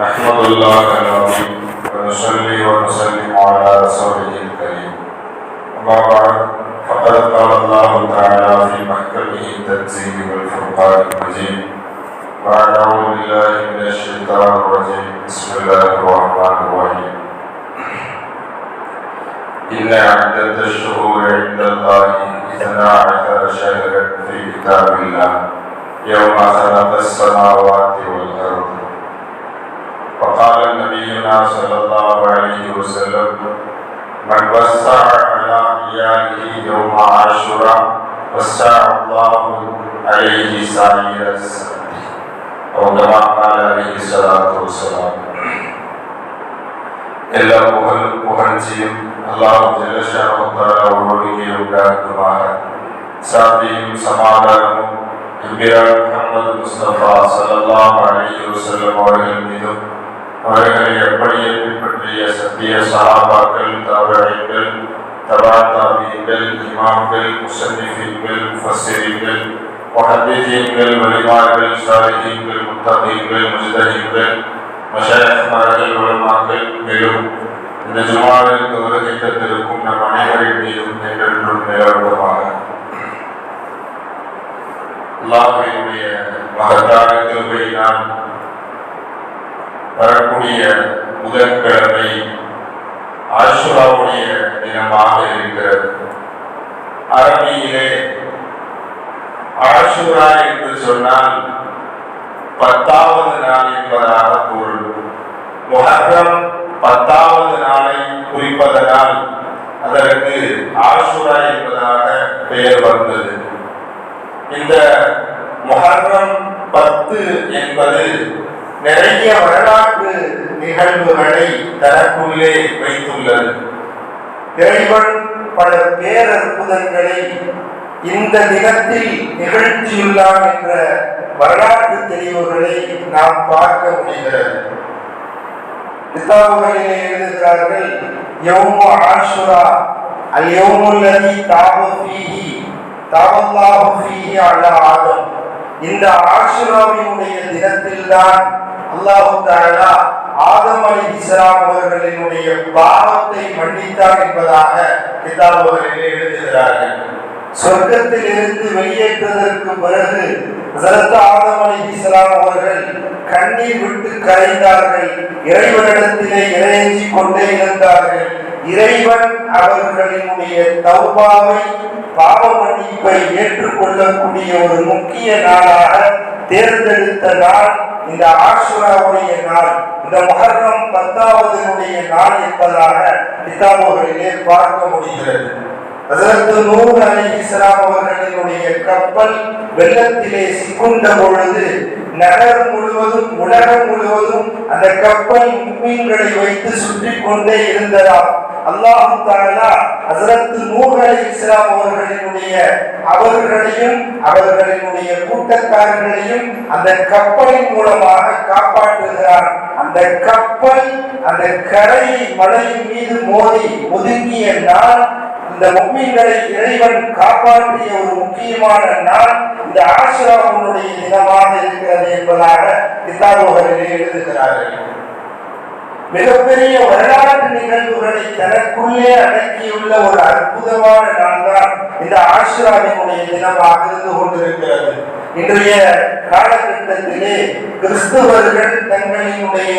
نحمد الله العظيم ونصلي ونسلم على رسوله الكريم. أما بعد فقد قال الله تعالى في محكمه التنزيل والفرقان المجيد. بعد أعوذ بالله من الشيطان الرجيم. بسم الله الرحمن الرحيم. إن عدة الشهور عند الله اثنا عشر شهرا في كتاب الله يوم خلق السماوات والأرض. وقال نبينا صلى الله عليه وسلم من وسع على عياله يوم عاشورا وسع الله عليه سائر السعد أو كما قال عليه الصلاة والسلام إلا بغل بغلتهم الله جل شأنه تعالى وروحه وكاتب سابهم سمادهم كبيرا محمد المصطفى صلى الله عليه وسلم وعليه وسلم அவர்களை எப்படி பின்பற்றிய சத்திய சஹாபாக்கள் தாவழைகள் தபா தாபியங்கள் இமாம்கள் முசன்னிஃபின்கள் முஃபஸ்ஸிரீன்கள் முஹத்திதீன்கள் வலிமார்கள் சாலிஹீன்கள் முத்தகீன்கள் முஜ்தஹீன்கள் மஷாயத்மார்கள் உலமாக்கள் மேலும் இந்த ஜுமாவிற்கு வருகை தந்திருக்கும் நம் அனைவரின் மீதும் என்றென்றும் நிலவரமாக அல்லாஹினுடைய மகத்தான கிருபையினால் வரக்கூடிய புதன்கிழமை ஆஷுராவுடைய தினமாக இருக்கிறது. அரபியிலே ஆஷுரா என்று சொன்னால் பத்தாவது நாள் என்பதாக பொருள். முஹர்ரம் பத்தாவது நாளை குறிப்பதனால் அதற்கு ஆஷுரா என்பதாக பெயர் வந்தது. இந்த முஹர்ரம் பத்து என்பது நிறைய வரலாற்று நிகழ்வுகளை தனக்குள்ளே வைத்துள்ளது. இறைவன் பல பேரற்புதங்களை இந்த தினத்தில் நிகழ்த்தியுள்ளான் என்ற வரலாற்று தெளிவுகளை நாம் பார்க்க முடிகிறது. கிதாபுகளிலே எழுதுகிறார்கள் யௌமு ஆஷுரா அல் யௌமுல்லதி தாபு ஃபீஹி தாவல்லாஹு ஃபீஹி அலா ஆதம். இந்த ஆஷுராவினுடைய தினத்தில்தான் அல்லாஹு தஆலா ஆதம் அலைஹிஸ்ஸலாம் அவர்களினுடைய பாவத்தை மன்னித்தார் என்பதாக கிதாபுகளிலே எழுதுகிறார்கள். சொர்க்கத்திலிருந்து வெளியேற்றதற்கு பிறகு ஹஸரத் ஆதம் அலைஹிஸ்ஸலாம் அவர்கள் கண்ணீர் விட்டு கரைந்தார்கள். இறைவனிடத்திலே இறையஞ்சி கொண்டே இருந்தார்கள். இறைவன் அவர்களினுடைய தௌபாவை பாவ மன்னிப்பை ஏற்றுக்கொள்ளக்கூடிய ஒரு முக்கிய நாளாக தேர்ந்தெடுத்த நாள் இந்த ஆசுராவுடைய நாள். இந்த முஹர்ரம் பத்தாவதுடைய நாள் என்பதாக கிதாபுகளிலே பார்க்க முடிகிறது. அதற்கு நூறு அலைஹிஸ்ஸலாம் அவர்களினுடைய கப்பல் வெள்ளத்திலே சிக்குண்ட பொழுது நகர் முழுவதும் உலகம் முழுவதும் அந்த கப்பல் மீன்களை வைத்து சுற்றி கொண்டே இருந்ததாம். அல்லாஹு தாலா ஹசரத் நூர் இஸ்லாம் அவர்களினுடைய அவர்களையும் அவர்களினுடைய கூட்டத்தாரர்களையும் அந்த கப்பலின் மூலமாக காப்பாற்றுகிறார். அந்த கப்பல் அந்த கரையை மலையின் மீது மோதி ஒதுங்கிய நாள் இந்த முக்மீன்களை இறைவன் காப்பாற்றிய ஒரு முக்கியமான நாள் இந்த ஆசிராவுடைய தினமாக இருக்கிறது என்பதாக கிதாபுகளிலே எழுதுகிறார்கள். மிகப்பெரிய வரலாற்று நிகழ்வுகளை தனக்குள்ளே அடக்கியுள்ள ஒரு அற்புதமான நாள் தான் இந்த ஆசிராவினுடைய தினமாக இருந்து கொண்டிருக்கிறது. இன்றைய காலகட்டத்திலே கிறிஸ்தவர்கள் தங்களினுடைய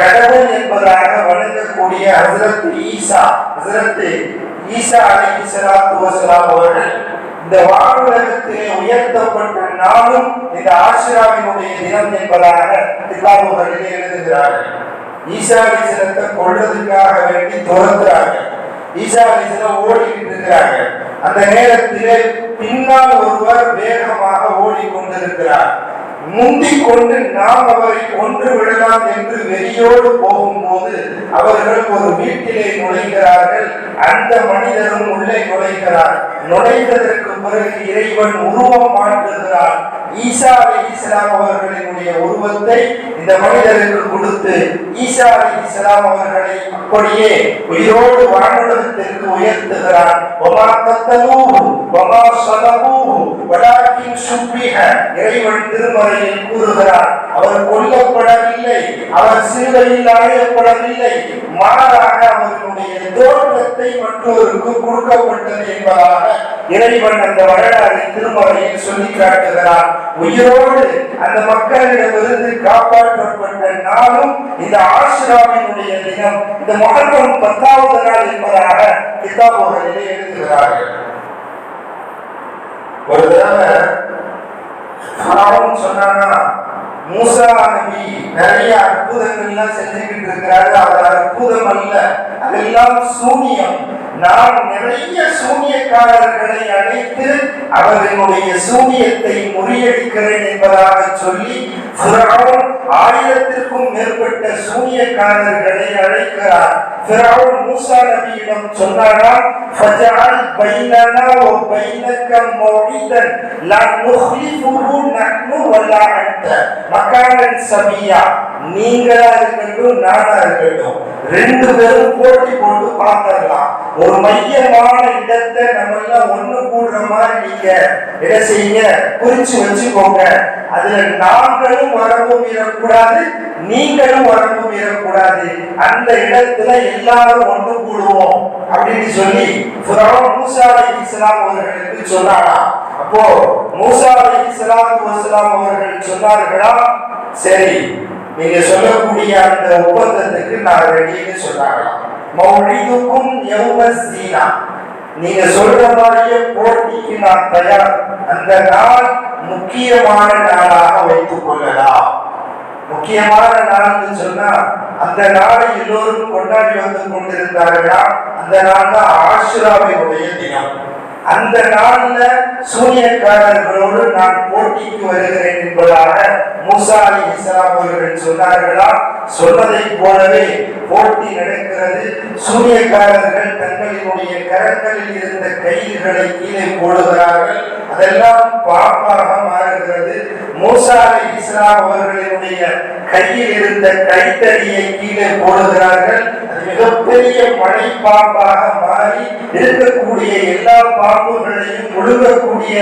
கடவுள் என்பதாக வழங்கக்கூடிய ஹசரத் ஈசா ஹசரத் ஈசா அலைஹி ஸலாத்து அவர்கள் இந்த வானுலகத்திலே உயர்த்தப்பட்ட நாளும் இந்த ஆசிராவினுடைய தினம் என்பதாக கிதாபுகளிலே எழுதுகிறார்கள். ஈசா அலிசலத்தை கொள்றதுக்காக வேண்டி துரத்துறார்கள் ஈசா அலிசலம் ஓடிக்கிட்டு இருக்கிறாங்க அந்த நேரத்திலே பின்னால் ஒருவர் வேகமாக ஓடிக்கொண்டிருக்கிறார். முந்திக் கொண்டு நாம் அவரை கொன்று விடலாம் என்று வெறியோடு போகும்போது அவர்கள் ஒரு வீட்டிலே நுழைகிறார்கள். அந்த மனிதரும் உள்ளே நுழைகிறார். நுழைந்ததற்கு பிறகு இறைவன் உருவம் மாற்றுகிறார் ஈசா அலி இஸ்லாம் அவர்களினுடைய உருவத்தை இந்த மனிதருக்கு கொடுத்து ஈசா அலி இஸ்லாம் அவர்களை அப்படியே உயிரோடு வானுலகத்திற்கு உயர்த்துகிறார் ஒமா தத்தலூஹு ஒமா சலபூஹு வலாக்கின் சுப்பிஹ. இறைவன் வழியில் கூறுகிறார் அவர் கொல்லப்படவில்லை அவர் சிலுவையில் அறையப்படவில்லை மாறாக அவர்களுடைய தோற்றத்தை மற்றொருக்கு கொடுக்கப்பட்டது என்பதாக இறைவன் அந்த வரலாறு திருமலையில் சொல்லி காட்டுகிறார். உயிரோடு அந்த மக்களிடமிருந்து காப்பாற்றப்பட்ட நாளும் இந்த ஆசிராவினுடைய தினம் இந்த மகரம் பத்தாவது நாள் என்பதாக கிதாபுகளிலே எழுதுகிறார்கள். ஒரு தடவை ஃபிரௌன் சொன்னானா மூசா நபி நிறைய அற்புதங்கள்லாம் செஞ்சுக்கிட்டு இருக்கிறாரு. அவர் அற்புதம் அல்ல அதெல்லாம் சூனியம். நான் நிறைய சூனியக்காரர்களை அழைத்து அவர்களுடைய சூனியத்தை முறியடிக்கிறேன் என்பதாக சொல்லி ஃபிரௌன் ஆயிரத்திற்கும் மேற்பட்ட சூனியக்காரர்களை அழைக்கிறார். ஃபிரௌன் மூசா நபியிடம் சொன்னாராம் ஃபஜஅல் பைனனா வ பைனக மௌஇதன் லா நுஹ்லிஃபுஹு நஹ்னு வலா அன்த. மகானன் சபியா. நீங்களா இருக்கட்டும் நானா இருக்கட்டும் ரெண்டு பேரும் போட்டி போட்டு பார்த்துடலாம் ஒரு மையமான இடத்தை நம்ம எல்லாம் ஒண்ணு கூடுற மாதிரி நீங்க என்ன செய்யுங்க? குறிச்சு வச்சுக்கோங்க. அதுல நாங்களும் வரம்பு மீறக்கூடாது நீங்களும் வரம்பு மீறக்கூடாது. அந்த இடத்துல எல்லாரும் ஒண்ணு கூடுவோம். அப்படின்னு சொல்லி மூசா மூசா இஸ்லாம் அவர்களுக்கு சொன்னாரா? அப்போ மூசா அலி இஸ்லாம் அவர்கள் சொன்னார்களா? சரி நீங்க சொல்லக்கூடிய அந்த ஒப்பந்தத்துக்கு நான் ரெடின்னு சொன்னாங்களாம் மௌலிதுக்கும் யௌம சீனா நீங்க சொல்ற மாதிரியே போட்டிக்கு நான் தயார். அந்த நாள் முக்கியமான நாளாக வைத்துக் கொள்ளலாம். முக்கியமான நாள்னு சொன்னா அந்த நாளை எல்லோரும் கொண்டாடி வந்து கொண்டிருந்தார்களா? அந்த நாள் தான் ஆசிராவினுடைய தினம். அந்த நாள்ல சூனியக்காரர்களோடு நான் போட்டிக்கு வருகிறேன் என்பதாக மூசா அலி இஸ்லாம் அவர்கள் சொன்னார்களா? சொன்னதை போலவே போட்டி நடக்கிறது. சூனியக்காரர்கள் தங்களினுடைய கரங்களில் இருந்த கயிறுகளை கீழே போடுகிறார்கள். அதெல்லாம் பாப்பாக மாறுகிறது. மூசா அலி இஸ்லாம் அவர்களினுடைய கையில் இருந்த கைத்தடியை கீழே போடுகிறார்கள். மிகப்பெரிய மழை பாம்பாக மாறி இருக்கக்கூடிய எல்லா பாம்புகளையும் முழுகக்கூடிய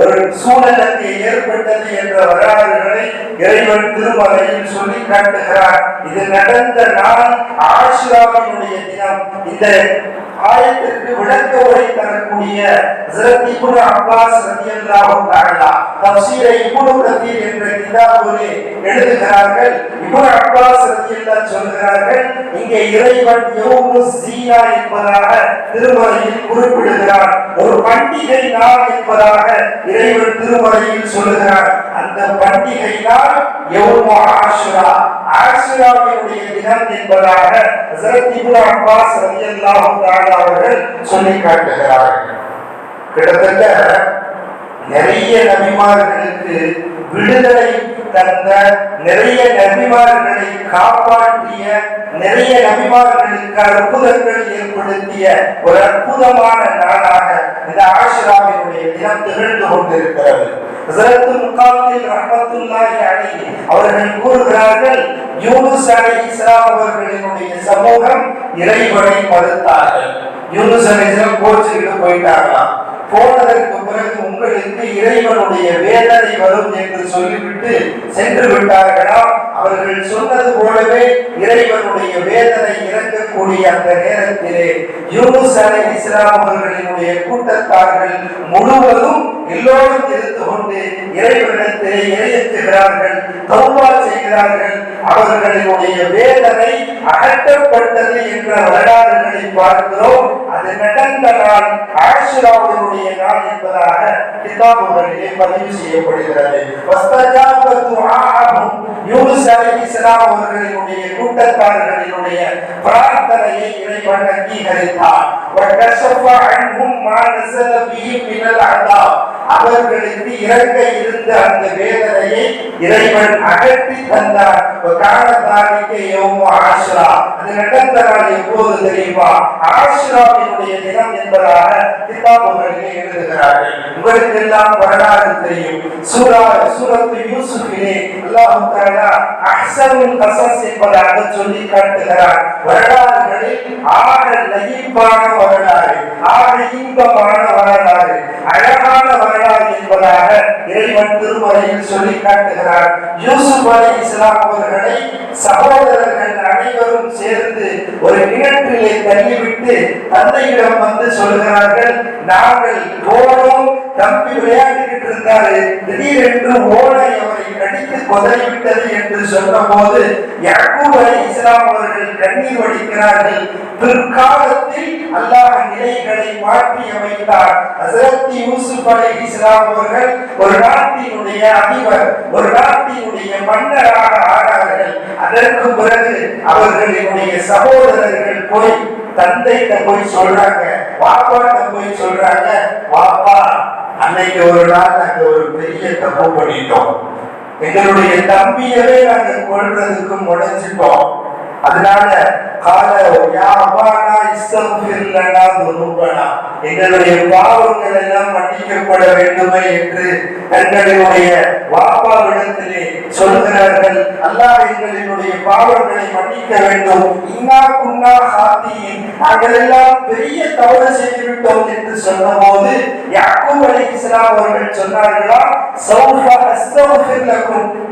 ஒரு சூழலுக்கு ஏற்பட்டது என்ற வரலாறுகளை இறைவன் திருமலையில் சொல்லி காட்டுகிறார். இது நடந்த நாள் ஆசிராவினுடைய தினம். இந்த ஆயத்திற்கு விளக்க உரை தரக்கூடிய ஹஜ்ரத் இப்னு அப்பாஸ் ரலியல்லாஹு தஆலா தஃசீரை இப்னு கதீர் என்ற கிதாபிலே எழுதுகிறார்கள். இப்னு அப்பாஸ் ரலியல்லாஹு சொல்கிறார்கள் இங்கே இறைவன் யௌமு ஜீனா என்பதாக திருமறையில் குறிப்பிடுகிறார். ஒரு பண்டிகை நாள் என்பதாக இறைவன் திருமறையில் சொல்லுகிறார். அந்த பண்டிகை நாள் யௌமு ஆஷுரா. ஆசிராவினுடைய தினம் என்பதாக ஹஜ்ரத் இப்னு அப்பாஸ் ரலியல்லாஹு தஆலா அவர்கள் சொல்லி காட்டுகிறார்கள். கிட்டத்தட்ட நிறைய நபிமார்களுக்கு விடுதலை தந்த நிறைய நபிமார்களை காப்பாற்றிய நிறைய நபிமார்களுக்கு அற்புதங்கள் ஏற்படுத்திய ஒரு அற்புதமான நாளாக இந்த ஆஷிராவினுடைய தினம் திகழ்ந்து கொண்டிருக்கிறது. ஹஸரத்து முகாத்தில் ரஹ்மத்துல்லாஹி அலைஹி அவர்கள் கூறுகிறார்கள் யூனுஸ் அலைஹிஸ்ஸலாம் அவர்களினுடைய சமூகம் இறைவனை மறுத்தார்கள். யூனுஸ் அலைஹிஸ்ஸலாம் கோச்சிக்கிட்டு போயிட்டாங்களாம் போனதற்கு பிறகு உங்களுக்கு இறைவனுடைய வேதனை வரும் என்று சொல்லிவிட்டு சென்று விட்டார்களா அவர்கள் சொன்னது போலவே இறைவனுடைய வேதனை இறக்கக்கூடிய அந்த நேரத்திலே யூனுஸ் அலை இஸ்லாம் அவர்களினுடைய கூட்டத்தார்கள் முழுவதும் எல்லோரும் இருந்து கொண்டு இறைவனிடத்திலே இறையத்துகிறார்கள் தௌபா செய்கிறார்கள். அவர்களுடைய வேதனை அகற்றப்பட்டது என்ற வரலாறுகளை பார்க்கிறோம். அது நடந்த நாள் ஆஷுராவுடைய நாள் என்பதாக பதிவு செய்யப்படுகிறது. வஸ்தஜாப துஆஅஹும் யூனுஸ் அவர்களினுடைய கூட்டத்தார்களினுடைய பிரார்த்தனையை இறைவன் அங்கீகரித்தார். وكشف عنهم ما نزل بهم من العذاب அவர்களுக்கு இறங்க இருந்த அந்த வேதனையை இறைவன் அகற்றி தந்தார் காலத்தாரிக்கு யோமோ ஆஷ்ரா அது நடந்த நாள் எப்போது தெரியுமா ஆஷ்ராவினுடைய தினம் என்பதாக கிதாபுகளிலே எழுதுகிறார்கள் உங்களுக்கு எல்லாம் வரலாறு தெரியும் சூரா சூரத்து யூசுஃபிலே அல்லாஹ் தஆலா அஹ்சனுல் கஸஸ் என்பதாக சொல்லி காட்டுகிறார் வரலாறுகளில் ஆக லயிப்பான வரலாறு. ஆக இன்பமான வரலாறு. அழகான வரலாறு என்பதாக இறைவன் திருமறையில் சொல்லி காட்டுகிறார். யூசுப் அலி இஸ்லாம் அவர்களை சகோதரர்கள் அனைவரும் சேர்ந்து ஒரு கிணற்றிலே தள்ளிவிட்டு தந்தையிடம் வந்து சொல்கிறார்கள் நாங்கள் போனோம் தம்பி விளையாடிக்கிட்டு இருந்தாரு. திடீரென்று ஓலை அவரை கடித்து கொதறிவிட்டது என்று சொன்னபோது யாக்கூப் அலை இஸ்லாம் அவர்கள் கண்ணீர் வடிக்கிறார்கள். பிற்காலத்தில் அல்லாஹ் நிலைகளை மாற்றி அமைத்தார். ஹசரத் யூசுப் அலை இஸ்லாம் அவர்கள் ஒரு நாட்டினுடைய அதிபர் ஒரு நாட்டினுடைய மன்னராக ஆனார்கள். அதற்கு பிறகு அவர்களினுடைய சகோதரர்கள் போய் தந்தைகிட்ட போய் சொல்றாங்க பாப்பாட்ட போய் சொல்றாங்க வாப்பா அன்னைக்கு ஒரு நாள் நாங்க ஒரு பெரிய தப்பு பண்ணிட்டோம். எங்களுடைய தம்பியவே நாங்க கொள்றதுக்கு முடைஞ்சிட்டோம் அதனால கால யா அபானா இஸ்தக்ஃபிர் லனா துனுபனா. எங்களுடைய பாவங்கள் எல்லாம் மன்னிக்கப்பட வேண்டுமே என்று தங்களுடைய வாப்பாவிடத்திலே சொல்கிறார்கள். அல்லாஹ் எங்களினுடைய பாவங்களை மன்னிக்க வேண்டும். இன்னா குன்னா ஹாத்தியின் நாங்கள் எல்லாம் பெரிய தவறு செய்து விட்டோம் என்று சொன்னபோது அலி இஸ்லாம் அவர்கள் சொன்னார்களா? சௌஃப அஸ்தக்ஃபிர்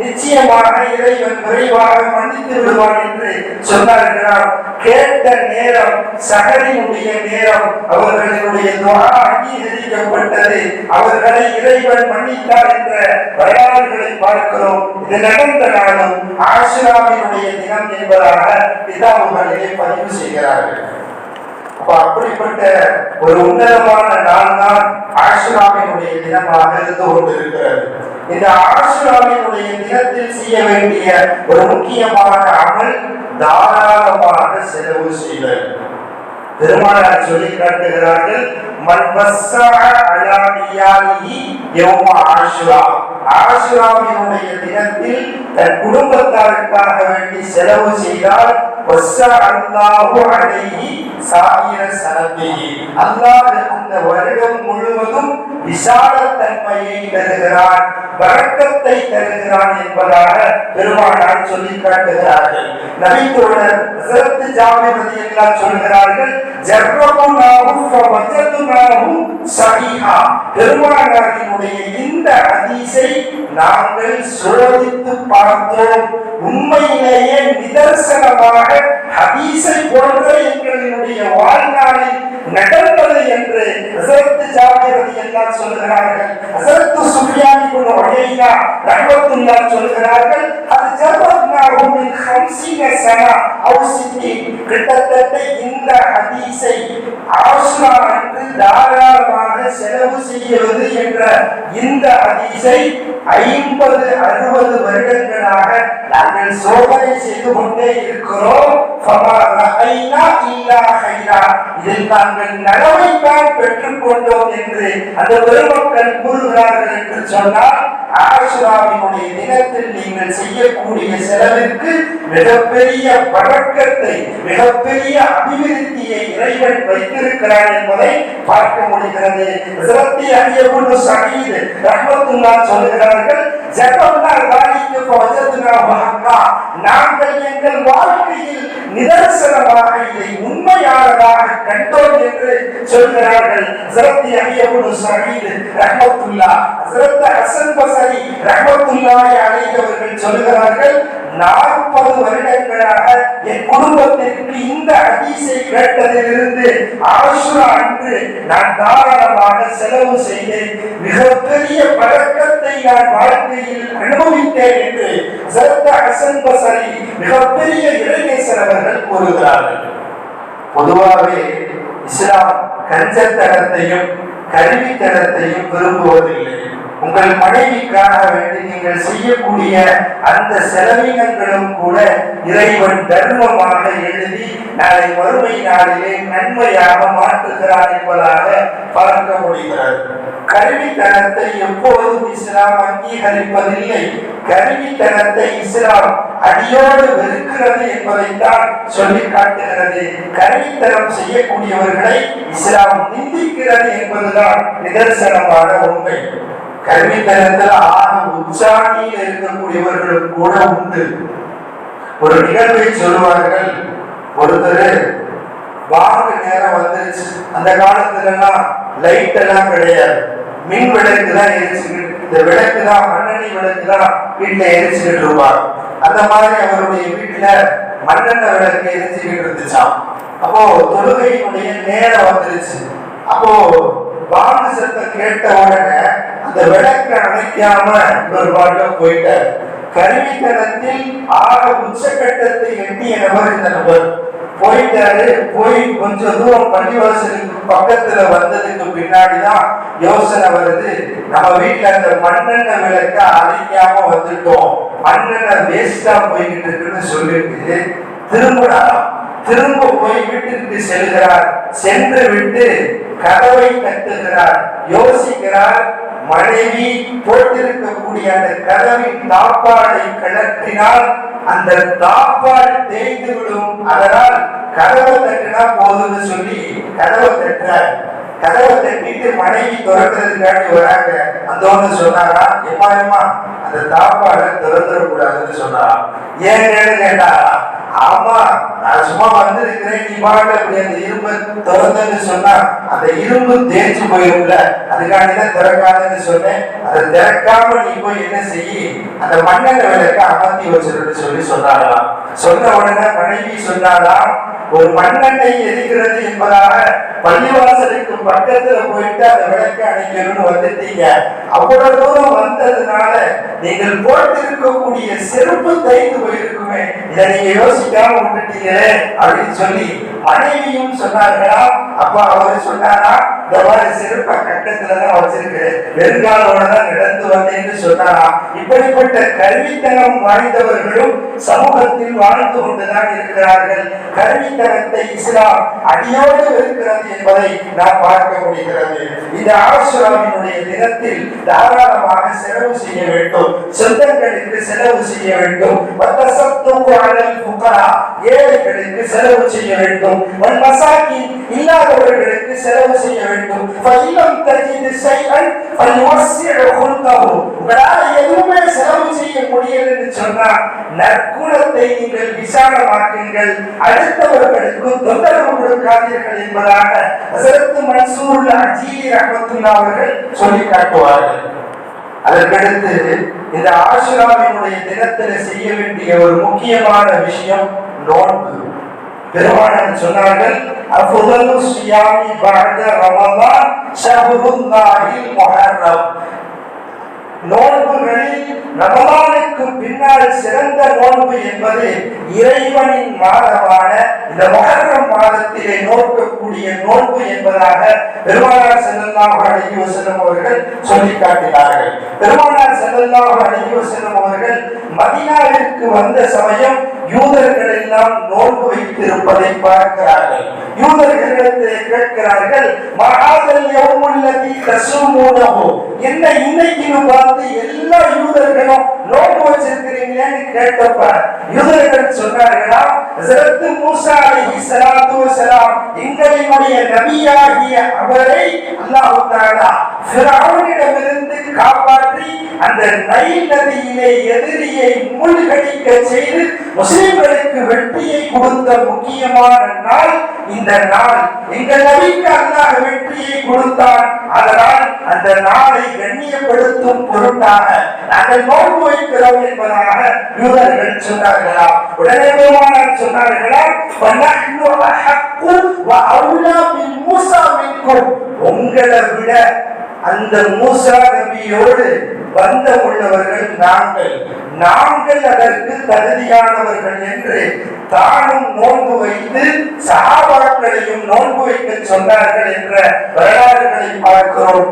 நிச்சயமாக இறைவன் விரைவாக மன்னித்து விடுவான் என்று சொன்னார்களா? கேட்ட நேரம் சகரினுடைய நேரம் அவர்களுடைய துஆ அங்கீகரிக்கப்பட்டது அவர்களை இறைவன் மன்னித்தார் என்ற வரலாறுகளை பார்க்கிறோம். இது நடந்த நாளும் ஆசிராவினுடைய தினம் என்பதாக பிதாவுகளிலே பதிவு செய்கிறார்கள். அப்ப அப்படிப்பட்ட ஒரு உன்னதமான நாள் தான் ஆஷுராவினுடைய தினமாக இருந்து கொண்டிருக்கிறது. இந்த ஆஷுராவினுடைய தினத்தில் செய்ய வேண்டிய ஒரு முக்கியமான அமல் தாராளமாக செலவு செய்தல். பெருமானார் சொல்லி காட்டுகிறார்கள் மன் வஸ்ஸா அலா நியாலிஹி தினத்தில் தன் குடும்பத்தாருக்காக வேண்டி செலவு செய்தால் வஸ்ஸா வருடம் முழுவதும் விசாலத்தன்மையை தருகிறான் வழக்கத்தை தருகிறான் என்பதாக பெருமானார் சொல்லி காட்டுகிறார்கள். நபித்தோழர் ஹஸரத் ஜாபிர் ரலியல்லாஹு சொல்கிறார்கள் ஜர்ரபுனாஹு ஃபவஜதுனாஹு சஹீஹா. பெருமானாரினுடைய இந்த அதிசை நாங்கள் சோதித்து பார்த்தோம். உண்மையிலேயே நிதர்சனமாக ஹதீஸை போன்ற எங்களினுடைய வாழ்நாளில் நடந்தது என்று ஜாபிர் சொல்கிறார்கள். சுஃபியான் இப்னு ரஹ்மத்துல்லாஹ் சொல்கிறார்கள் அது மின் 50 சனா அவு 60 கிட்டத்தட்ட இந்த ஹதீஸை ஆசுரா தாராளமாக செலவு செய்வது என்ற இந்த ஹதீஸை ஐம்பது அறுபது வருடங்களாக நாங்கள் சோதனை செய்து கொண்டே இருக்கிறோம். ஃபமா ரஅய்னா இல்லா ஹைரா. இதில் நாங்கள் பெற்றுக்கொண்டோம். என்று அந்த பெருமக்கள் கூறுகிறார்கள் என்று சொன்னால் ஆசுராவினுடைய தினத்தில் நீங்கள் செய்யக்கூடிய செலவிற்கு மிகப்பெரிய பழக்கத்தை மிகப்பெரிய அபிவிருத்தியை இறைவன் வைத்திருக்கிறான் என்பதை பார்க்க முடிகிறது. சிறத்தி அறியப்பட்டு சகீது ரஹ்மத்துல்லா சொல்கிறார்கள் ஜகம்னா தாலிக்கு வஜதுனா வஹக்கா நாங்கள் எங்கள் வாழ்க்கையில் நிதர்சனமாக இதை உண்மையானதாக கண்டோம் என்று சொல்கிறார்கள். சிறத்தி அறியப்பட்டு அவர்கள் சொல்கிறார்கள் நாற்பது வருடங்களாக என் குடும்பத்திற்கு இந்த ஹதீஸை கேட்டதிலிருந்து ஆசுரா அன்று நான் தாராளமாக செலவு செய்தேன். மிகப்பெரிய பழக்கத்தை நான் வாழ்க்கையில் அனுபவித்தேன் என்று சரத்த ஹசன் பசரி மிகப்பெரிய இளைஞர் அவர்கள் கூறுகிறார்கள். பொதுவாகவே இஸ்லாம் கஞ்சத்தனத்தையும் கருவித்தனத்தையும் விரும்புவதில்லை. உங்கள் மனைவிக்காக வேண்டி நீங்கள் செய்யக்கூடிய அந்த செலவினங்களும் கூட இறைவன் தர்மமாக எழுதி நாளை வறுமை நாளிலே நன்மையாக மாற்றுகிறார் என்பதாக பார்க்க முடிகிறது. கருவித்தனத்தை எப்போதும் இஸ்லாம் அங்கீகரிப்பதில்லை. கருவித்தனத்தை இஸ்லாம் அடியோடு வெறுக்கிறது என்பதைத்தான் சொல்லி காட்டுகிறது. கருவித்தனம் செய்யக்கூடியவர்களை இஸ்லாம் நிந்திக்கிறது என்பதுதான் நிதர்சனமான உண்மை. கருவித்தனத்தில் ஆக உச்சாணியில் இருக்கக்கூடியவர்களும் கூட உண்டு. ஒரு நிகழ்வை சொல்லுவார்கள். ஒருத்தர் வாங்க நேரம் வந்துருச்சு. அந்த காலத்துல எல்லாம் லைட் எல்லாம் கிடையாது. மின் விளக்கு தான் எரிச்சுக்கிட்டு இந்த விளக்கு தான் மண்ணெண்ணி விளக்கு தான் வீட்டுல எரிச்சுக்கிட்டு இருப்பாங்க அந்த மாதிரி அவருடைய வீட்டுல மண்ணெண்ண விளக்கு எரிச்சுக்கிட்டு இருந்துச்சான் அப்போ தொழுகையினுடைய நேரம் வந்துருச்சு. அப்போ வான சத்தம் கேட்ட உடனே அந்த விளக்கை அணைக்காம ஒரு பாட்டுல போயிட்டார். கருவித்தனத்தில் ஆக உச்சக்கட்டத்தை எட்டிய நபர் இந்த நபர். போயிட்டாரு போய் கொஞ்சம் தூரம் பள்ளிவாசலுக்கு பக்கத்துல வந்ததுக்கு பின்னாடிதான் யோசனை வருது. நம்ம வீட்டுல அந்த மண்ணெண்ணெய் விளக்க அழிக்காம வந்துட்டோம். மண்ணெண்ணெய் வேஸ்டா போய்கிட்டு இருக்குன்னு சொல்லிட்டு திரும்பினா திரும்ப போய் வீட்டிற்கு செல்கிறார். சென்று விட்டு கதவை தட்டுகிறார். யோசிக்கிறார் மனைவி போட்டிருக்கக்கூடிய அந்த கதவின் தாப்பாடை கழற்றினால் அந்த தாப்பாடு தேய்ந்து விடும். அதனால் கதவை தட்டினா போதும்னு சொல்லி கதவை தட்டுறார். கதவை தட்டிட்டு மனைவி திறக்கிறதுக்காண்டி வராங்க அந்த ஒன்று சொன்னாரா? எம்மா எம்மா அந்த தாப்பாடை திறந்துடக்கூடாதுன்னு சொன்னாரா ஏன்னு கேட்டா ஆமா நான் சும்மா வந்திருக்கிறேன் நீ பாட்டு அப்படி அந்த இரும்பு திறந்தன்னு சொன்னா அந்த இரும்பு தேய்ச்சி போயிரும்ல அதுக்காண்டி தான் திறக்காதுன்னு சொன்னேன். அதை திறக்காம நீ போய் என்ன செய்யி? அந்த மண்ணெண்ணெய் விளக்க அமர்த்தி வச்சிருன்னு சொல்லி சொன்னாராம். சொன்ன உடனே மனைவி சொன்னாராம் ஒரு மண்ணெண்ணெய் எரிகிறது என்பதாக பள்ளிவாசலுக்கு பக்கத்துல போயிட்டு அந்த விளக்க அணைக்கணும்னு வந்துட்டீங்க. அவ்வளவு தூரம் வந்ததுனால நீங்கள் போட்டிருக்கக்கூடிய செருப்பு தைத்து போயிருக்குமே இதை நீங்க யோசிக்காம விட்டுட்டீங்களே அப்படின்னு சொல்லி மனைவியும் சொன்னார்களா அப்பா அவர் சொன்னாரா? இந்த மாதிரி சிறப்ப கட்டத்துல தான் வச்சிருக்கு வெறுங்காலோட தான் நடந்து வந்தேன்னு சொன்னாரா இப்படிப்பட்ட கல்வித்தனம் வாய்ந்தவர்களும் சமூகத்தில் வாழ்ந்து கொண்டுதான் இருக்கிறார்கள் கல்வித்தனத்தை இஸ்லாம் அடியோடு இருக்கிறது என்பதை நாம் பார்க்க முடிகிறது இந்த ஆசுராவினுடைய தினத்தில் தாராளமாக செலவு செய்ய வேண்டும். சொந்தங்களுக்கு செலவு செய்ய வேண்டும் ஏழைகளுக்கு செலவு செய்ய வேண்டும் இல்லாதவர்களுக்கு செலவு செய்ய வேண்டும். ஃபைலம் தஜிது ஷைஅன் ஃபல்வஸ்ஸி'ு ஹுல்கஹு உங்களால் எதுவுமே செலவு செய்ய முடியலன்னு சொன்னா நற்குணத்தை நீங்கள் விசாலமாக்குங்கள் அடுத்தவர்களுக்கும் தொந்தரவு கொடுக்காதீர்கள் என்பதாக ஹஸரத் மன்சூர் அஜீலி ரஹ்மத்துல்லாஹ் அவர்கள் சொல்லி காட்டுவார்கள் அதற்கடுத்து இந்த ஆசுராவினுடைய தினத்தில் செய்ய வேண்டிய ஒரு முக்கியமான விஷயம் நோன்பு பெருமானார் சொன்னார்கள் அஃதலு ஸியாமி பஅத ரமலான் ஷஹ்ருல்லாஹில் முஹர்ரம். நோன்புகளில் ரமலானுக்கு பின்னால் சிறந்த நோன்பு என்பது இறைவனின் மாதமான இந்த மகரம் மாதத்திலே நோக்கக்கூடிய நோன்பு என்பதாக பெருமானார் செல்லல்லாஹு அலைஹி வஸல்லம் அவர்கள் சொல்லி காட்டினார்கள். பெருமானார் செல்லல்லாஹு அலைஹி வஸல்லம் அவர்கள் மதினாவிற்கு வந்த சமயம் யூதர்கள் எல்லாம் நோன்பு வைத்திருப்பதை பார்க்கிறார்கள். யூதர்களிடத்திலே கேட்கிறார்கள் மகாதல் யௌமுல்லதி என்ன இன்னைக்கு பார்த்து எல்லா யூதர்களும் நோன்பு வச்சிருக்கிறீங்களேன்னு கேட்டப்ப யூதர்கள் சொன்னார்களா ஹசரத்து மூசா அலைஹி ஸலாத்து வஸலாம் எங்களினுடைய நபியாகிய அவரை அல்லாஹ் தஆலா ஃபிரௌனிடமிருந்து காப்பாற்றி அந்த நைல் நதியிலே எதிரியை மூழ்கடிக்க செய்து முஸ்லிம்களுக்கு வெற்றியை கொடுத்த முக்கியமான நாள் இந்த நாள். எங்கள் நபிக்கு அல்லாஹ் வெற்றியை கொடுத்தான். அதனால் அந்த நாளை கண்ணியப்படுத்தும் பொருட்டாக நாங்கள் நோன்பு வைக்கிறோம் என்பதாக யூதர்கள் சொன்னார்களா? உடனே பெருமானார் சொன்னார்களா "வநஹ்னு அஹக்கு உங்களை விட அந்த மூசா நபியோடு வந்த உள்ளவர்கள் நாங்கள். நாங்கள் அதற்கு தகுதியானவர்கள் என்று தானும் நோன்பு வைத்து சகாபாக்களையும் நோன்பு வைக்க சொன்னார்கள் என்ற வரலாறுகளை பார்க்கிறோம்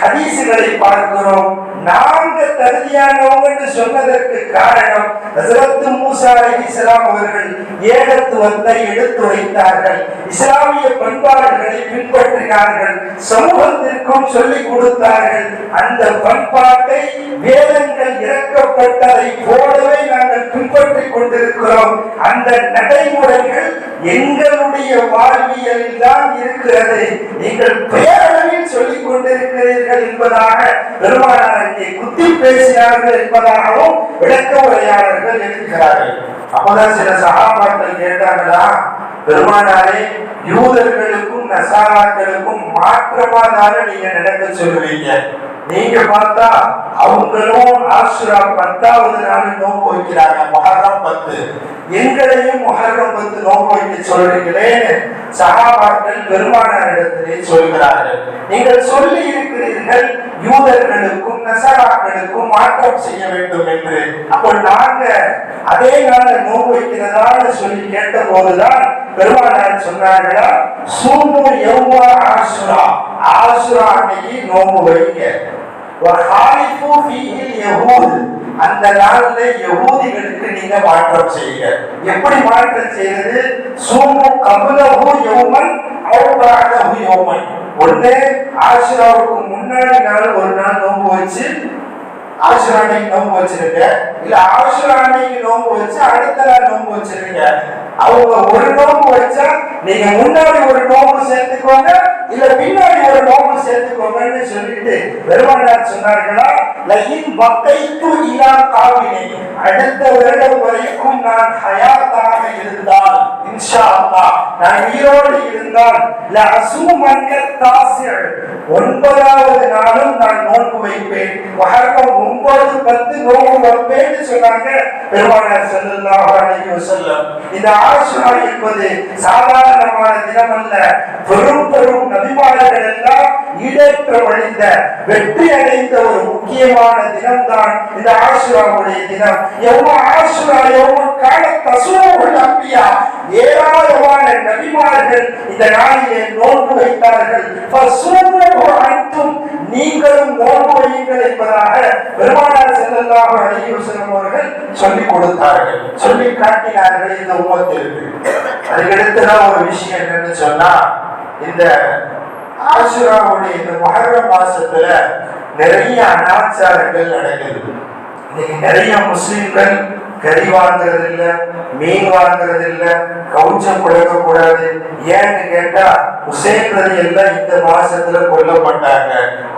ஹதீசுகளை பார்க்கிறோம். நாம் நாங்க தகுதியானவங்க என்று சொன்னதற்கு காரணம் ஹஸரத் மூசா அலைஹிஸ்ஸலாம் அவர்கள் ஏகத்துவத்தை எடுத்துரைத்தார்கள். இஸ்லாமிய பண்பாடுகளை பின்பற்றினார்கள் சமூகத்திற்கும் சொல்லிக் கொடுத்தார்கள். அந்த பண்பாட்டை வேதங்கள் இறக்கப்பட்டதை போலவே நாங்கள் பின்பற்றிக் கொண்டிருக்கிறோம். அந்த நடைமுறைகள் எங்களுடைய வாழ்வியலில் தான் இருக்கிறது. நீங்கள் பேரளவில் சொல்லிக் கொண்டிருக்கிறீர்கள் என்பதாக பெருமானார் இங்கே குத்தி பேசினார்கள் என்பதாகவும் விளக்க உரையாளர்கள் எழுதுகிறார்கள். அப்பதான் சில சகாபாக்கள் கேட்டார்களா? பெருமானாரே யூதர்களுக்கும் நசாராக்களுக்கும் மாற்றமா தானே நீங்க நடக்க சொல்லுவீங்க. நீங்க பார்த்தா அவங்களும் ஆசுரா பத்தாவது நாள் நோக்கு வைக்கிறாங்க மொஹரம் பத்து. எங்களையும் மொஹரம் பத்து நோக்கு வைக்க சொல்றீங்களே சகாபாக்கள் பெருமானாரிடத்திலே சொல்கிறார்கள். நீங்கள் சொல்லி இருக்கிறீர்கள் யூதர்களுக்கும் நசராக்களுக்கும் மாற்றம் செய்ய வேண்டும் என்று. அப்போ நாங்க அதே நாள் நோக்கு வைக்கிறதான்னு சொல்லி கேட்ட போதுதான் பெருமானார் சொன்னார்களா சூமு எவ்வா ஆசுரா. ஆசுரா அன்னைக்கு நோம்பு வைங்க வஹாலிஃபு ஃபீஹில் யஹூத். அந்த நாள்ல யஹூதிகளுக்கு நீங்க மாற்றம் செய்யுங்க. எப்படி மாற்றம் செய்யறது? சூமு கபலஹு யௌமன் அவ் பஅதஹு யௌமன். ஒண்ணு ஆஷுராவுக்கு முன்னாடி நாள் ஒரு நாள் நோம்பு வச்சு ஆஷுரா அன்னைக்கு நோன்பு வச்சிருக்க. இல்ல ஆஷுரா அன்னைக்கு நோன்பு வச்சு அடுத்த நாள் நோன்பு வச்சிருக்க அவங்க ஒரு நோன்பு வச்சா நீங்க முன்னாடி ஒரு நோன்பு சேர்த்துக்கோங்க இல்ல பின்னாடி ஒரு நோன்பு சேர்த்துக்கோங்கன்னு சொல்லிட்டு பெருமானார் சொன்னார்களா? லகின் பக்கைத்து இலா காவினை. அடுத்த வருடம் வரைக்கும் நான் ஹயாத்தாக இருந்தால் இன்ஷா அல்லா நான் உயிரோடு இருந்தால் ல அசூமன்க ஒன்பதாவது நாளும் நான் நோன்பு வைப்பேன். வஹர்ரம் ஒன்பது பத்து நோன்பு வைப்பேன் சொன்னாங்க. பெருமானார் ஸல்லல்லாஹு அலைஹி வஸல்லம். இந்த ஆசுரா என்பது சாதாரணமான தினம் அல்ல. பெரும் பெரும் நபிமார்கள் எல்லாம் ஈடேற்றம் வெற்றி அடைந்த ஒரு முக்கியமான தினம்தான் இந்த ஆசுராவுடைய தினம். எவ்வளவு ஆசுரா எவ்வளவு கால தசுவோட அம்பியா ஏராளமான நபிமார்கள் இந்த நாளிலே நோன்பு வைத்தார்கள். அனைத்தும் நீங்களும் நோன்பு வையுங்கள் என்பதாக பெருமானார் ஸல்லல்லாஹு அலைஹி அவர்கள் சொல்லிக் கொடுத்தார்கள். சொல்லி காட்டினார்கள் இந்த உம்மத்திற்கு. அதுக்கடுத்துதான் ஒரு விஷயம் என்னன்னு சொன்னா இந்த ஆசுராவுடைய இந்த மகர மாசத்துல நிறைய அனாச்சாரங்கள் நடக்குது. இன்னைக்கு நிறைய முஸ்லிம்கள் கறி வாழ்ந்துறது இல்ல மீன் வாழ்ந்துறது இல்ல கவுச்சம் கொடுக்க கூடாது ஏன்னு கேட்டா உசேன் ரதி எல்லாம் இந்த மாசத்துல கொல்லப்பட்டாங்க.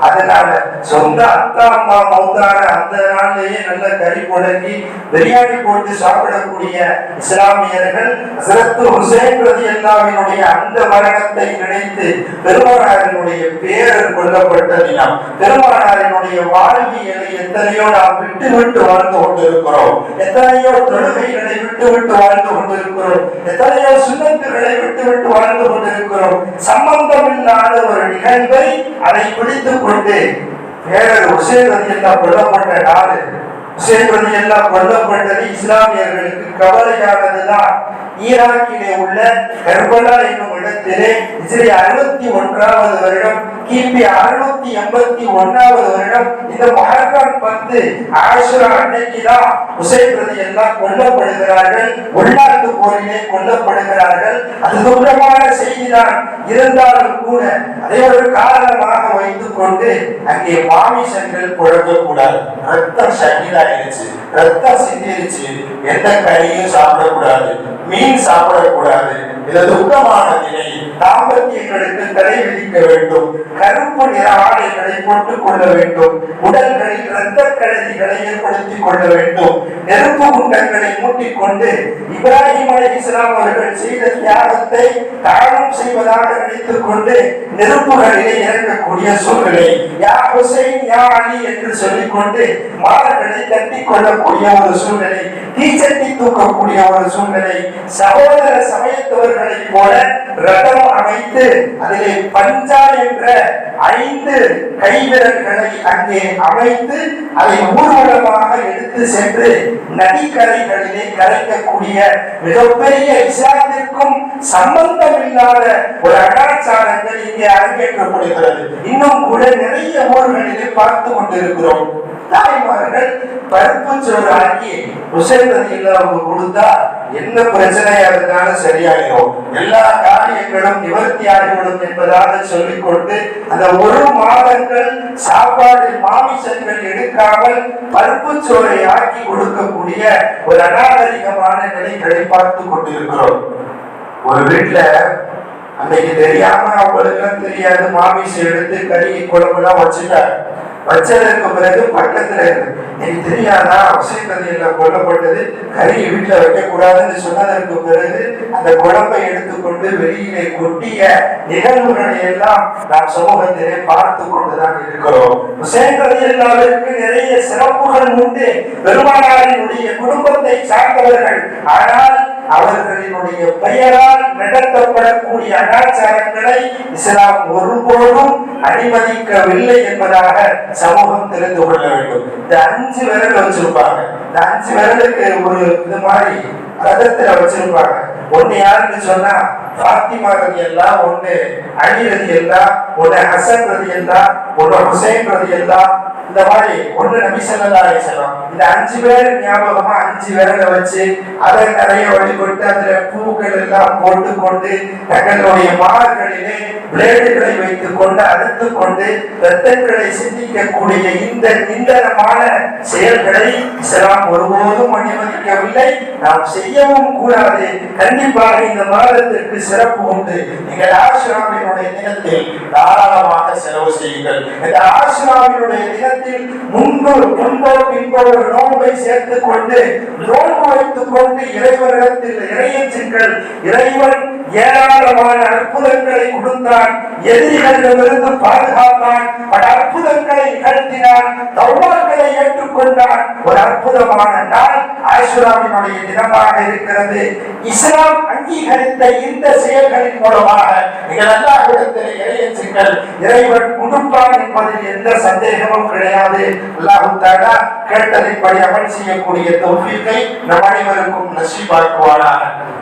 அதனால சொந்த அத்தா அம்மா மௌத்தான அந்த நாள்லயே நல்ல கறி புடங்கி பிரியாணி போட்டு சாப்பிடக்கூடிய இஸ்லாமியர்கள் சிறத்து ஹுசேன் ரதி அல்லாவினுடைய அந்த மரணத்தை நினைத்து பெருமானாரினுடைய பேரர் கொல்லப்பட்ட தினம். பெருமானாரினுடைய வாழ்வியலை எத்தனையோ நாம் விட்டு விட்டு வாழ்ந்து கொண்டிருக்கிறோம். எத்தனை எத்தனையோ தொழுகைகளை விட்டுவிட்டு வாழ்ந்து கொண்டிருக்கிறோம். எத்தனையோ சுண்ணத்துகளை விட்டுவிட்டு வாழ்ந்து கொண்டிருக்கிறோம். சம்பந்தம் இல்லாத ஒரு நிகழ்வை அதை பிடித்துக் கொண்டு பேரர் ஹுசேன் எல்லாம் கொல்லப்பட்ட நாடு ஹுசேன் எல்லாம் கொல்லப்பட்டது இஸ்லாமியர்களுக்கு கவலையானதுதான் ஈராக்கிலே உள்ள கர்பலா என்னும் இடத்திலே இஸ்ரே அறுபத்தி ஒன்றாவது வருடம் கிபி அறுநூத்தி எண்பத்தி ஒன்னாவது வருடம் இந்த மஹர்ரம் பத்து ஆசுரா அன்னைக்குதான் உசைன் பிரதி எல்லாம் கொல்லப்படுகிறார்கள் உள்நாட்டு போரிலே கொல்லப்படுகிறார்கள். அது துக்கமான செய்திதான். இருந்தாலும் கூட அதை ஒரு காரணமாக வைத்துக் கொண்டு அங்கே மாமிசங்கள் புழங்கக்கூடாது. ரத்தம் சகிதாயிருச்சு ரத்தம் சிந்திருச்சு எந்த கறியும் சாப்பிடக்கூடாது. மீன் சாப்பிடக்கூடாது இது துக்கமான தாம்பத்தியங்களுக்கு தடை விதிக்க வேண்டும். கருப்பு நிற ஆடைகளை போட்டுக் கொள்ள வேண்டும். உடல்களில் இரத்த கழதிகளை ஏற்படுத்திக் கொள்ள வேண்டும். நெருப்பு குண்டங்களை மூட்டிக்கொண்டு இப்ராஹிம் அலி இஸ்லாம் அவர்கள் செய்த தியாகத்தை தானும் செய்வதாக நினைத்துக் கொண்டு நெருப்புகளிலே இறங்கக்கூடிய சூழ்நிலை. யா ஹுசைன் யா அலி என்று சொல்லிக்கொண்டு மாதங்களை தட்டி கொள்ளக்கூடிய ஒரு சூழ்நிலை தீச்சட்டி தூக்கக்கூடிய ஒரு சூழ்நிலை. சகோதர சமயத்தவர் சமயத்தவர்களைப் போல ரதம் அமைத்து அதிலே பஞ்சா என்ற ஐந்து கைவிரல்களை அங்கே அமைத்து அதை ஊர்வலமாக எடுத்து சென்று நதிக்கரைகளிலே கரைக்கக்கூடிய மிகப்பெரிய இஸ்லாத்திற்கும் சம்பந்தம் இல்லாத ஒரு அனாச்சாரங்கள் இங்கே அரங்கேற்றப்படுகிறது. இன்னும் கூட நிறைய ஊர்களிலே பார்த்து கொண்டிருக்கிறோம். தாய்மார்கள் பருப்பு சோறு ஆக்கி உசைபதியில் அவங்க கொடுத்தா என்ன பிரச்சனையா இருந்தாலும் சரியாயிரும். எல்லா காரியங்களும் நிவர்த்தி ஆகிவிடும் என்பதாக சொல்லிக்கொண்டு அந்த ஒரு மாதங்கள் சாப்பாடு மாமிசங்கள் எடுக்காமல் பருப்பு சோறை ஆக்கி கொடுக்கக்கூடிய ஒரு அநாகரிகமான நிலைகளை பார்த்து கொண்டிருக்கிறோம். ஒரு வீட்டுல அன்னைக்கு தெரியாம அவங்களுக்கு தெரியாது மாமிசம் எடுத்து கறி குழம்புலாம் வச்சுட்டாங்க. வச்சதற்கு பிறகு பக்கத்துல இருக்கு எனக்கு தெரியாதா? ஹுசைன் கொல்லப்பட்டது கறி வீட்டுல வைக்க கூடாதுன்னு சொன்னதற்கு பிறகு அந்த குழம்பை எடுத்துக்கொண்டு வெளியிலே கொட்டிய நிகழ்வுகளை எல்லாம் நாம் சமூகத்திலே பார்த்து கொண்டுதான் இருக்கிறோம். ஹுசைன் ரலியல்லாஹுவிற்கு நிறைய சிறப்புகள் உண்டு. பெருமானாரினுடைய குடும்பத்தை சார்ந்தவர்கள். ஆனால் அவர்களினுடைய பெயரால் நடத்தப்படக்கூடிய அனாச்சாரங்களை இஸ்லாம் ஒருபோதும் அனுமதிக்கவில்லை என்பதாக சமூகம் தெரிந்து கொள்ள வேண்டும். இந்த அஞ்சு விரல் வச்சிருப்பாங்க. இந்த அஞ்சு விரலுக்கு ஒரு இது மாதிரி ரதத்துல வச்சிருப்பாங்க. ஒண்ணு யாருன்னு சொன்னா பாத்திமா ரதி எல்லாம் ஒண்ணு அலி ரதி எல்லாம் ஒண்ணு ஹசன் ரதி எல்லாம் ஒண்ணு ஹுசைன் ரதி எல்லாம் இந்த மாதிரி ஒண்ணு நபி ஸல்லல்லாஹு அலைஹி இந்த அஞ்சு பேர் ஞாபகமா அஞ்சு விரலை வச்சு அதை நிறைய வழிபட்டு அதுல பூக்கள் எல்லாம் போட்டு கொண்டு தங்களுடைய மார்களிலே பிளேடுகளை வைத்துக் கொண்டு அறுத்து கொண்டு ரத்தங்களை சிந்திக்கக்கூடிய இந்த நிந்தனமான செயல்களை இஸ்லாம் ஒருபோதும் அனுமதிக்கவில்லை. நாம் செய்யவும் கூடாது. கண்டிப்பாக இந்த மாதத்திற்கு சிறப்பு உண்டு. நீங்கள் ஆசிராமினுடைய தினத்தில் தாராளமாக செலவு செய்யுங்கள். இந்த ஆசிராமினுடைய தினத்தில் முன்பு முன்போ பின்போ ஒரு நோன்பை சேர்த்துக் கொண்டு நோன்பு வைத்துக் கொண்டு இறைவனிடத்தில் இறையச்சிங்கள் இறைவன் ஏராளமான அற்புதங்களை கொடுத்தான் எதிரிகளிடமிருந்து பாதுகாத்தான் பல அற்புதங்களை நிகழ்த்தினான் தௌபாக்களை ஏற்றுக்கொண்டான். ஒரு அற்புதமான நாள் ஆசுராவினுடைய தினமாக இருக்கிறது. இஸ்லாம் அங்கீகரித்த இந்த செயல்களின் மூலமாக நீங்கள் அல்லாஹ்விடத்தில் இறையச்சுங்கள் இறைவன் கொடுப்பான் என்பதில் எந்த சந்தேகமும் கிடையாது. அல்லாஹு தஆலா கேட்டதைப்படி அமல் செய்யக்கூடிய தொகுப்பை நம் அனைவருக்கும் நசிபாக்குவானாக.